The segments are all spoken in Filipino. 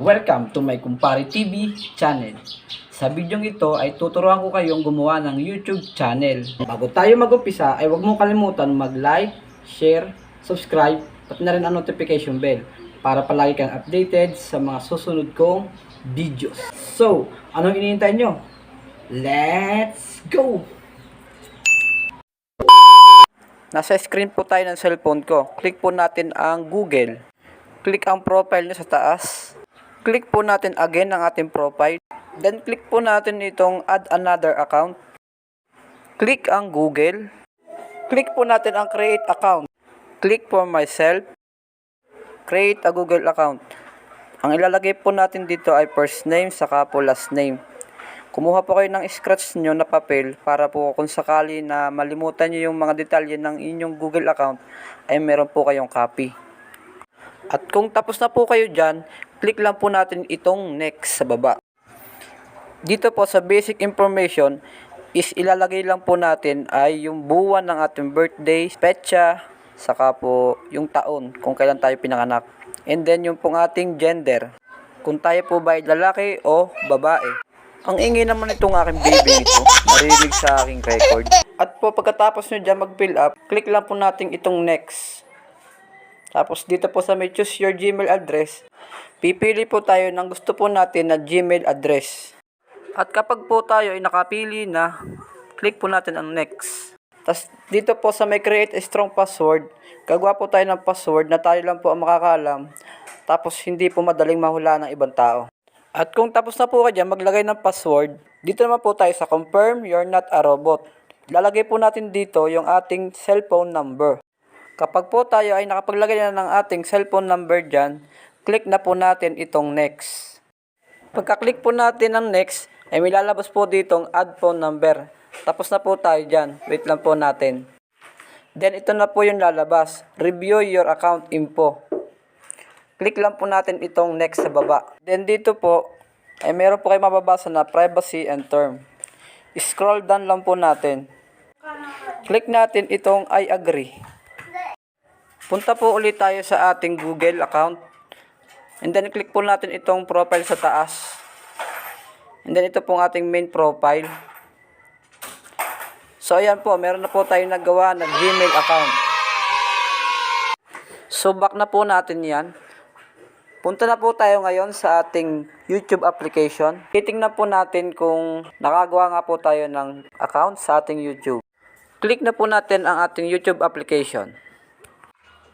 Welcome to my Kumpare TV channel. Sa bidyong ito ay tuturuan ko kayong gumawa ng YouTube channel. Bago tayo mag-umpisa ay huwag mong kalimutan mag-like, share, subscribe, at na rin ang notification bell para palagi kang updated sa mga susunod kong videos. So, anong iniintay nyo? Let's go! Nasa screen po tayo ng cellphone ko. Click po natin ang Google. Click ang profile nyo sa taas. Click po natin again ang ating profile. Then click po natin itong add another account. Click ang Google. Click po natin ang create account. Click for myself. Create a Google account. Ang ilalagay po natin dito ay first name saka po last name. Kumuha po kayo ng scratch nyo na papel para po kung sakali na malimutan nyo yung mga detalye ng inyong Google account ay meron po kayong copy. At kung tapos na po kayo dyan, click lang po natin itong next sa baba. Dito po sa basic information is ilalagay lang po natin ay yung buwan ng ating birthday, petsa, saka po yung taon kung kailan tayo pinanganak. And then yung pong ating gender, kung tayo po ba ay lalaki o babae. Ang ingay naman itong aking baby ito. Narinig sa aking record. At po pagkatapos nyo dyan mag-fill up, click lang po natin itong next. Tapos dito po sa may choose your Gmail address, pipili po tayo ng gusto po natin na Gmail address. At kapag po tayo ay nakapili na, click po natin ang next. Tapos dito po sa may create a strong password, gagawa po tayo ng password na tayo lang po ang makakaalam. Tapos hindi po madaling mahula ng ibang tao. At kung tapos na po ka dyan, maglagay ng password. Dito naman po tayo sa confirm you're not a robot. Lalagay po natin dito yung ating cellphone number. Kapag po tayo ay nakapaglagay na ng ating cellphone number dyan, click na po natin itong next. Pagka-click po natin ng next, ay may lalabas po ditong add phone number. Tapos na po tayo dyan. Wait lang po natin. Then ito na po yung lalabas. Review your account info. Click lang po natin itong next sa baba. Then dito po, ay meron po kayo mababasa na privacy and term. Scroll down lang po natin. Click natin itong I agree. Punta po ulit tayo sa ating Google account. And then click po natin itong profile sa taas. And then ito pong ating main profile. So ayan po, meron na po tayong nagawa na Gmail account. So back na po natin yan. Punta na po tayo ngayon sa ating YouTube application. Titingnan po natin kung nakagawa nga po tayo ng account sa ating YouTube. Click na po natin ang ating YouTube application.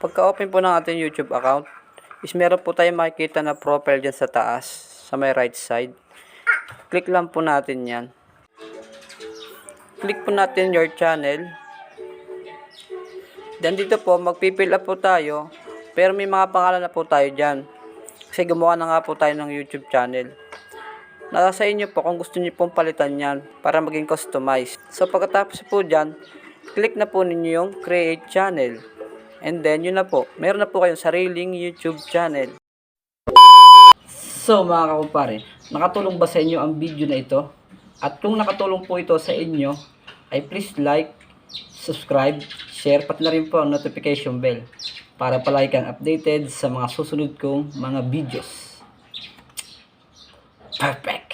Pagka-open po ng ating YouTube account, is meron po tayong makikita na profile dyan sa taas, sa may right side. Click lang po natin yan. Click po natin your channel. Then dito po, magpipill up po tayo. Pero may mga pangalan na po tayo dyan. Kasi gumawa na nga po tayo ng YouTube channel. Nasa sa inyo po kung gusto niyo pong palitan yan para maging customized. So pagkatapos po dyan, click na po ninyo yung create channel. And then yun na po, meron na po kayong sariling YouTube channel. So mga kakumpare, nakatulong ba sa inyo ang video na ito? At kung nakatulong po ito sa inyo, ay please like, subscribe, share, pati na rin po ang notification bell para palagi kang updated sa mga susunod kong mga videos. Perfect!